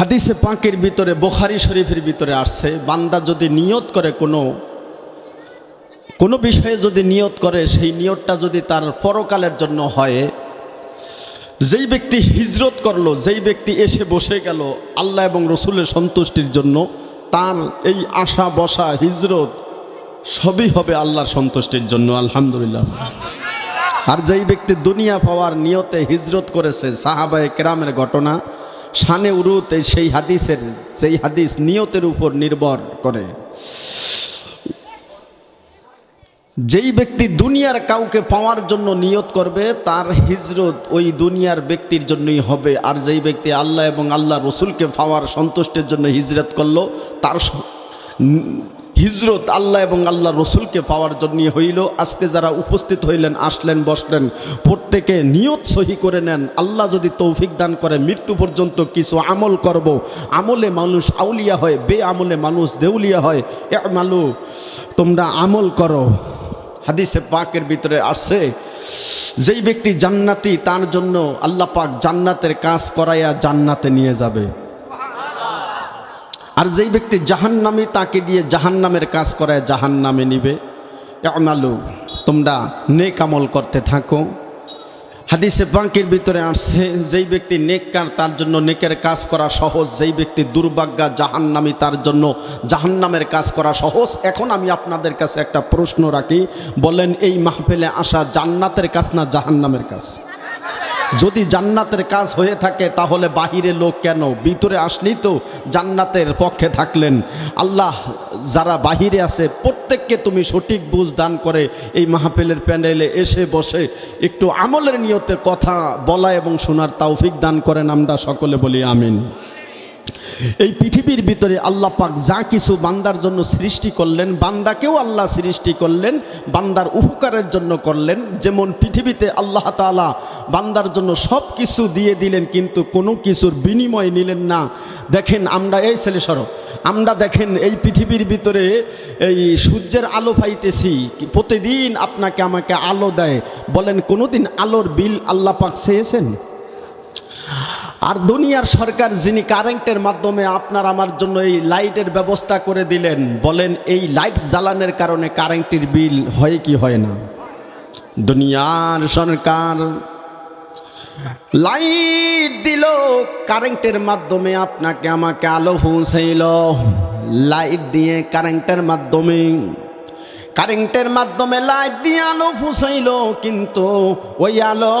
হাদিসে পাঁকের ভিতরে, বোখারি শরীফের ভিতরে আসছে, বান্দা যদি নিয়ত করে কোনো কোনো বিষয়ে যদি নিয়ত করে, সেই নিয়তটা যদি তার পরকালের জন্য হয়, যেই ব্যক্তি হিজরত করল, যেই ব্যক্তি এসে বসে গেল আল্লাহ এবং রসুলের সন্তুষ্টির জন্য, তার এই আশা, বসা, হিজরত সবই হবে আল্লাহর সন্তুষ্টির জন্য, আলহামদুলিল্লাহ। আর যেই ব্যক্তি দুনিয়া পাওয়ার নিয়তে হিজরত করেছে, সাহাবায়ে কেরামের ঘটনা শানে উরুতে সেই হাদিসের, সেই হাদিস নিয়তের উপর নির্ভর করে। যেই ব্যক্তি দুনিয়ার কাউকে পাওয়ার জন্য নিয়ত করবে, তার হিজরত ওই দুনিয়ার ব্যক্তির জন্যই হবে। আর যেই ব্যক্তি আল্লাহ এবং আল্লাহ রসুলকে পাওয়ার সন্তুষ্টের জন্য হিজরত করল, তার হিজরত আল্লাহ এবং আল্লাহ রসুলকে পাওয়ার জন্য হইল। আজকে যারা উপস্থিত হইলেন, আসলেন, বসলেন, প্রত্যেকে নিয়ত সহি করে নেন। আল্লাহ যদি তৌফিক দান করে, মৃত্যু পর্যন্ত কিছু আমল করব। আমলে মানুষ আউলিয়া হয় বে আমলে মানুষ দেউলিয়া হয়। এ মালু তোমরা আমল করো। হাদিসে পাকের ভিতরে আসছে, যেই ব্যক্তি জান্নাতি, তার জন্য আল্লাহ পাক জান্নাতের কাজ করাইয়া জান্নাতে নিয়ে যাবে। আর যেই ব্যক্তি জাহান্নামি, তাকে দিয়ে জাহান্নামের কাজ করায় জাহান্নামে নিবে। আমালু তোমরা নেক আমল করতে থাকো। হাদিসে বাঙ্কির ভিতরে আসছে, যেই ব্যক্তি নেককার তার জন্য নেকের কাজ করা সহজ। যেই ব্যক্তি দুর্ভাগ্যা, জাহান্নামি, তার জন্য জাহান্নামের কাজ করা সহজ। এখন আমি আপনাদের কাছে একটা প্রশ্ন রাখি। বলেন, এই মাহফিলে আসা জান্নাতের কাজ না জাহান্নামের কাজ? যদি জান্নাতের কাজ হয়ে থাকে, তাহলে বাহিরে লোক কেন? ভিতরে আসলেই তো জান্নাতের পক্ষে থাকলেন। আল্লাহ যারা বাহিরে আছে, প্রত্যেককে তুমি সঠিক বুঝ দান করে এই মাহফিলের প্যান্ডেলে এসে বসে একটু আমলের নিয়তে কথা বলা এবং শোনার তাওফিক দান করেন। আমরা সকলে বলি আমিন। এই পৃথিবীর ভিতরে আল্লাহ পাক যা কিছু বান্দার জন্য সৃষ্টি করলেন, বান্দাকেও আল্লাহ সৃষ্টি করলেন, বান্দার উপকারের জন্য করলেন। যেমন পৃথিবীতে আল্লাহ তাআলা বান্দার জন্য সব কিছু দিয়ে দিলেন, কিন্তু কোনো কিছুর বিনিময় নিলেন না। দেখেন আমরা, এই ছেলে সরো, আমরা দেখেন এই পৃথিবীর ভিতরে এই সূর্যের আলো পাইতেছি, প্রতিদিন আপনাকে আমাকে আলো দেয়। বলেন, কোনোদিন আলোর বিল আল্লাহ পাক চেয়েছেন? আর দুনিয়ার সরকার যিনি কারেন্টের মাধ্যমে আপনার আমার জন্য এই লাইটের ব্যবস্থা করে দিলেন, বলেন এই লাইট জ্বালানোর কারণে কারেন্টের বিল হয় কি হয় না? দুনিয়ার সরকার লাইট দিল, কারেন্টের মাধ্যমে আপনাকে আমাকে আলো পৌঁছাইল। লাইট দিয়ে কারেন্টের মাধ্যমে কারেন্টের মাধ্যমে লাইট দিয়ে আলো ফুসাইল কিন্তু ওই আলোর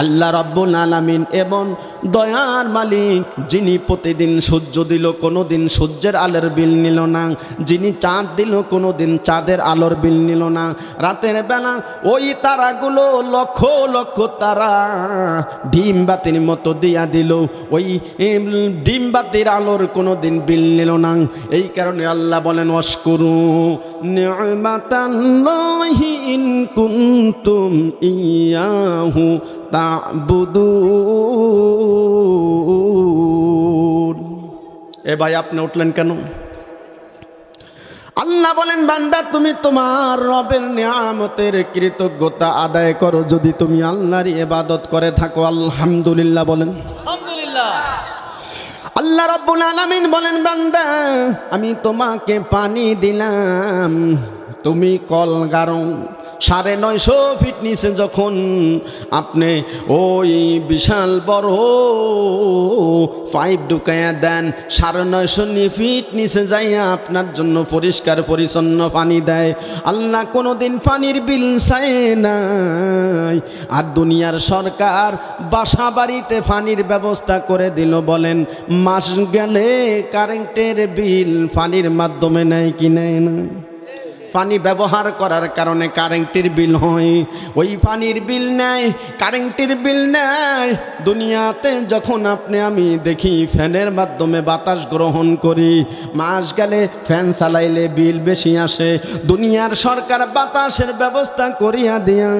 আল্লাহ রব্বুল আলামিন এবং দয়ার মালিক, যিনি প্রতিদিন সূর্য দিল কোনো দিন সূর্যের আলোর বিল নিল না। যিনি চাঁদ দিল কোনো দিন চাঁদের আলোর বিল নিল না। রাতের বেলা ওই তারাগুলো লক্ষ লক্ষ তারা ডিম বাতির মতো দিয়া দিল। ওই ডিম বাতির আলোর কোনো দিন বিল নিল না। এই কারণে আল্লাহ বলেন অস্করু কুনতুম ইয়াহু তা'বুদুন এ ভাই আপনি উঠলেন কেন? আল্লাহ বলেন বান্দা তুমি তোমার রবের নিয়ামতের কৃতজ্ঞতা আদায় করো। যদি তুমি আল্লাহর ইবাদত করে থাকো আলহামদুলিল্লাহ বলেন। আলহামদুলিল্লাহ। আল্লাহ রব্বুল আলামিন বলেন বান্দা আমি তোমাকে পানি দিলাম তুমি কল গারো সাড়ে নয়শো ফিট নিচে যখন আপনি ওই বিশাল বড় পাইপ ঢুকাইয়া দেন, সাড়ে নয়শো ফিট নিচে যাইয়া আপনার জন্য পরিষ্কার পরিচ্ছন্ন পানি দেয়। আল্লাহ কোনোদিন পানির বিল চায় নাই। আর দুনিয়ার সরকার বাসা বাড়িতে পানির ব্যবস্থা করে দিল, বলেন, মাস গেলে কারেন্টের বিল পানির মাধ্যমে নেয় কি নেয় না? পানি ব্যবহার করার কারণে কারেন্টের বিল হয়। ওই পানির বিল নেয় কারেন্টের বিল নেয় দুনিয়াতে যখন আপনি, আমি দেখি ফ্যানের মাধ্যমে বাতাস গ্রহণ করি, মাস গেলে ফ্যান চালাইলে বিল বেশি আসে। দুনিয়ার সরকার বাতাসের ব্যবস্থা করিয়া দিয়া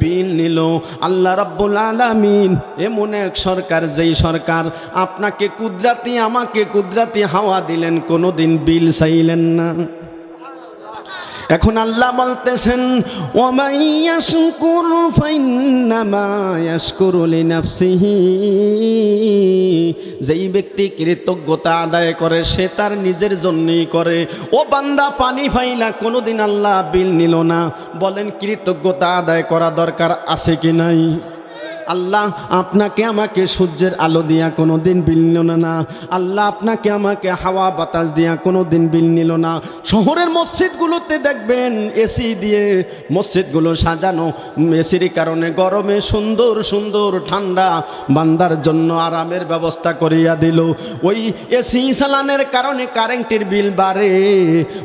বিল নিল। আল্লাহ রাব্বুল আলামিন এমন এক সরকার, যেই সরকার আপনাকে কুদরাতি, আমাকে কুদরাতি হাওয়া দিলেন কোনো দিন বিল চাইলেন না। এখন আল্লাহ বলতেছেন যেই ব্যক্তি কৃতজ্ঞতা আদায় করে, সে তার নিজের জন্যই করে। ও বান্দা, পানি ফাইলা, কোনোদিন আল্লাহ বিল নিল না। বলেন, কৃতজ্ঞতা আদায় করা দরকার আছে কি নাই? আল্লাহ আপনাকে আমাকে সূর্যের আলো দিয়া কোনো দিন বিল নিল না আল্লাহ আপনাকে আমাকে হাওয়া বাতাস দিয়া কোনো দিন বিল নিল না। শহরের মসজিদগুলোতে দেখবেন এসি দিয়ে মসজিদগুলো সাজানো। এসির কারণে গরমে সুন্দর সুন্দর ঠান্ডা বান্দার জন্য আরামের ব্যবস্থা করিয়া দিল। ওই এসি চালানের কারণে কারেন্টের বিল বাড়ে।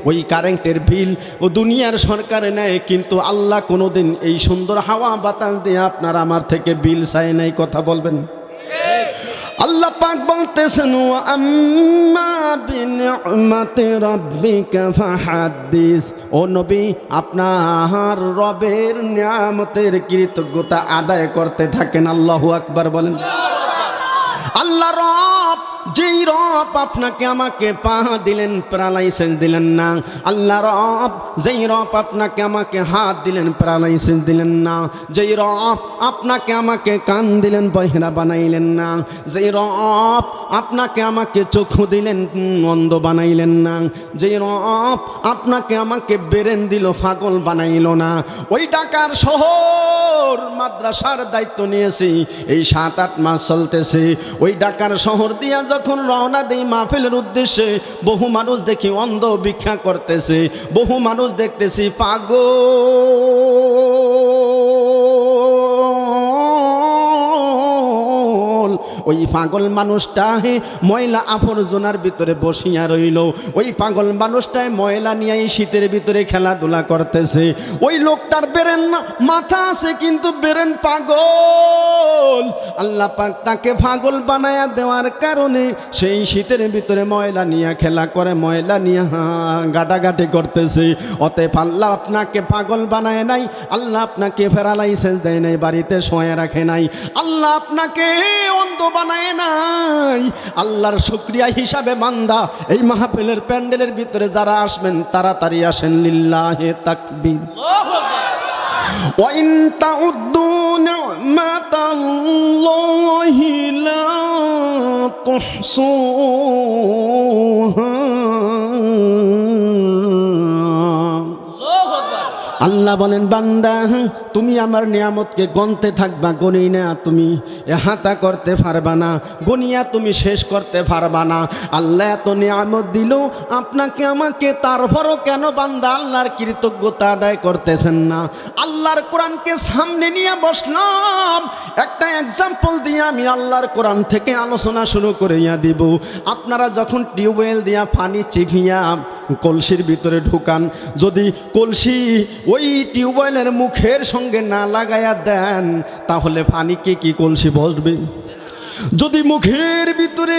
ওই কারেন্টের বিল ও দুনিয়ার সরকারে নেয়, কিন্তু আল্লাহ কোনোদিন এই সুন্দর হাওয়া বাতাস দিয়ে আপনার আমার থেকে বিল চাই নাই, কথা বলবেন। আল্লাহ পাক বলতেছেন, "ওয়া আম্মা বিনি'মাতি রাব্বিকা ফাহাদ্দিস। ও নবী, আপনার রবের নিয়ামতের কৃতজ্ঞতা আদায় করতে থাকেন, আল্লাহু আকবার বলেন। আল্লাহ রব যেই রব আপনাকে আমাকে পা দিলেন প্যারালাইসিস দিলেন না। আল্লাহ রব যেই রব আপনাকে আমাকে হাত দিলেন প্যারালাইসিস দিলেন না। যেই রব আপনাকে আমাকে কান দিলেন, বহেরা বানাইলেন না। যেই রব আপনাকে আমাকে চক্ষু দিলেন, অন্ধ বানাইলেন না। যেই রব আপনাকে আমাকে বেরেন দিল ফাগল বানাইল না। ওই টাকার শহর মাদ্রাসার দায়িত্ব নিয়েছি, এই সাত আট মাস চলতেছে। ওই ঢাকার শহর দিয়া যখন রওনা দেই মাহফিলের উদ্দেশ্যে, বহু মানুষ দেখি অন্ধ ভিক্ষা করতেছে। বহু মানুষ দেখতেছি পাগল। ওই পাগল মানুষটা ময়লা আবর্জনার ভিতরে বসিয়া রইল। ওই পাগল মানুষটায় ময়লা নিয়ে শীতের ভিতরে খেলাধুলা করতেছে। ওই লোকটার বেরেন মাথা আছে কিন্তু বেরেন পাগল। আল্লাহ পাক তাকে পাগল বানায়া দেওয়ার কারণে সেই শীতের ভিতরে ময়লা নিয়ে খেলা করে, ময়লা নিয়ে গাটাগাটি করতেছে। অতএব আল্লাহ আপনাকে পাগল বানায় নাই, আল্লাহ আপনাকে ফেরালাইসেন্স দেয় নাই, বাড়িতে শোয়া রাখে নাই। আল্লাহ আপনাকে অন্ধ বানায় নাই আল্লাহর শুক্রিয়া হিসাবে বান্দা এই মাহফিলের প্যান্ডেলের ভিতরে যারা আসবেন তাড়াতাড়ি আসেন লিল্লাহে তাকবীর وإن تعدوا نعمة الله لا تحصوها আল্লাহ বলেন, বান্দা, তুমি আমার নিয়ামতকে গনতে থাকবা গনি না তুমি। এ হাতা করতে পারবা না গনিয়া তুমি শেষ করতে পারবা না। আল্লাহ এত নিয়ামত দিল, আপনাকে আমাকে তারপরও কেন বান্দা আল্লাহর কৃতজ্ঞতা আদায় করতেছেন না? আল্লাহর কোরআনকে সামনে নিয়ে বসলাম। একটা এক্সাম্পল দিয়ে আমি আল্লাহর কোরআন থেকে আলোচনা শুরু করিয়া দিব। আপনারা যখন টিউবওয়েল দিয়া পানি চিভিয়া কলসির ভিতরে ঢুকান, যদি কলসি ওই টিউবওয়েলের মুখের সঙ্গে না লাগায়া দেন তাহলে পানিকে কি কলসি বসবে যদি মুখের ভিতরে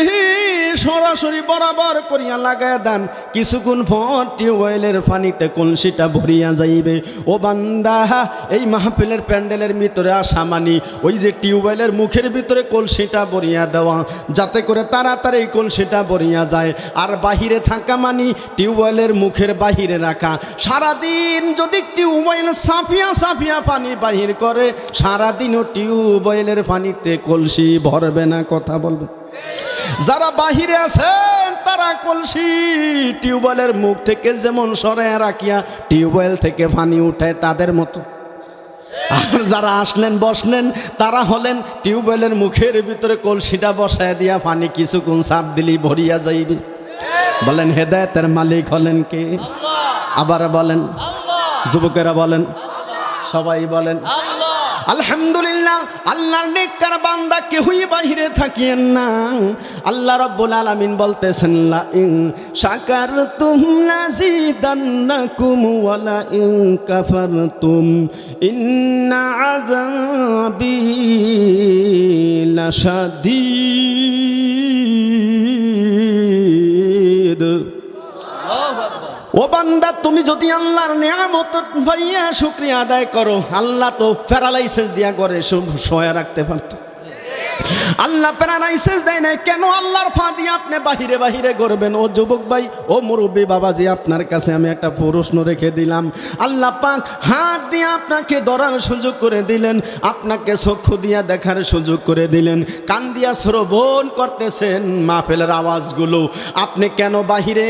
সরাসরি বরাবর করিয়া লাগায় দেন, কিছুক্ষণ পর টিউবওয়েলের পানিতে কলসিটা ভরিয়া যাইবে। ও বান্দা, এই মাহফিলের প্যান্ডেলের ভিতরে আসা মানি, ওই যে টিউবওয়েলের মুখের ভিতরে কলসিটা ভরিয়া দেওয়া, যাতে করে তাড়াতাড়ি কলসিটা ভরিয়া যায়। আর বাহিরে থাকা মানি, টিউবওয়েলের মুখের বাহিরে রাখা। সারাদিন যদি টিউবওয়েল সাফিয়া সাফিয়া পানি বাহির করে, সারাদিনও টিউবওয়েলের পানিতে কলসি ভরবে না কথা বলবে। যারা বাহিরে আছেন তারা কলসি টিউবওয়েলের মুখ থেকে যেমন সরে রাখিয়া টিউবওয়েল থেকে পানি উঠায় তাদের মতো। আর যারা আসলেন বসলেন তারা হলেন টিউবওয়েলের মুখের ভিতরে কলসিটা বসায় দিয়া পানি কিছুক্ষণ চাপ দিলেই ভরিয়া যাইবে। বলেন হেদায়তের মালিক হলেন কে? আবার বলেন যুবকেরা বলেন সবাই বলেন আলহামদুলিল্লাহ, আল্লাহর নেককার বান্দা কেউই বাহিরে থাকিয়েন না। আল্লাহ রব্বুল আলামিন বলতেছেন লা ইন শাকারতুম লাযিদান্নাকুম ওয়া লা ইন কাফারতুম, ইন্না আযাবি লাশাদীদ। ও বান্দা, তুমি যদি আল্লাহর নিয়ামত ভাইয়া শুক্রিয়া আদায় করো, আল্লাহ তো প্যারালাইসিস দিয়া করে সব সয়া রাখতে পারতো। আল্লাহ প্যারালাইসিস দেয় না কেন আল্লাহর ফা দিয়ে আপনি বাহিরে বাহিরে করবেন ও যুবক ভাই, ও মুরব্বী বাবাজি, আপনার কাছে আমি একটা প্রশ্ন রেখে দিলাম। আল্লাহ পাক হাত দিয়ে আপনাকে ধরার সুযোগ করে দিলেন, আপনাকে চক্ষু দিয়া দেখার সুযোগ করে দিলেন। কান দিয়া শ্রবণ করতেছেন মাহফিলের আওয়াজগুলো। আপনি কেন বাহিরে?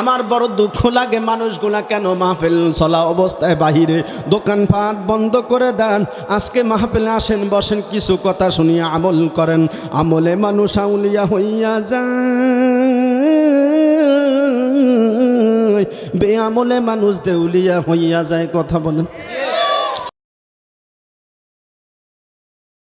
আমার বড় দুঃখ লাগে মানুষগুলা কেন মাহফিল চলা অবস্থায় বাহিরে? দোকানপাট বন্ধ করে দেন। আজকে মাহফিলে আসেন, বসেন, কিছু কথা শুনিয়ে আমল করেন আমলে মানুষ আউলিয়া হইয়া যায়। বে আমলে মানুষ দেউলিয়া হইয়া যায় কথা বলেন।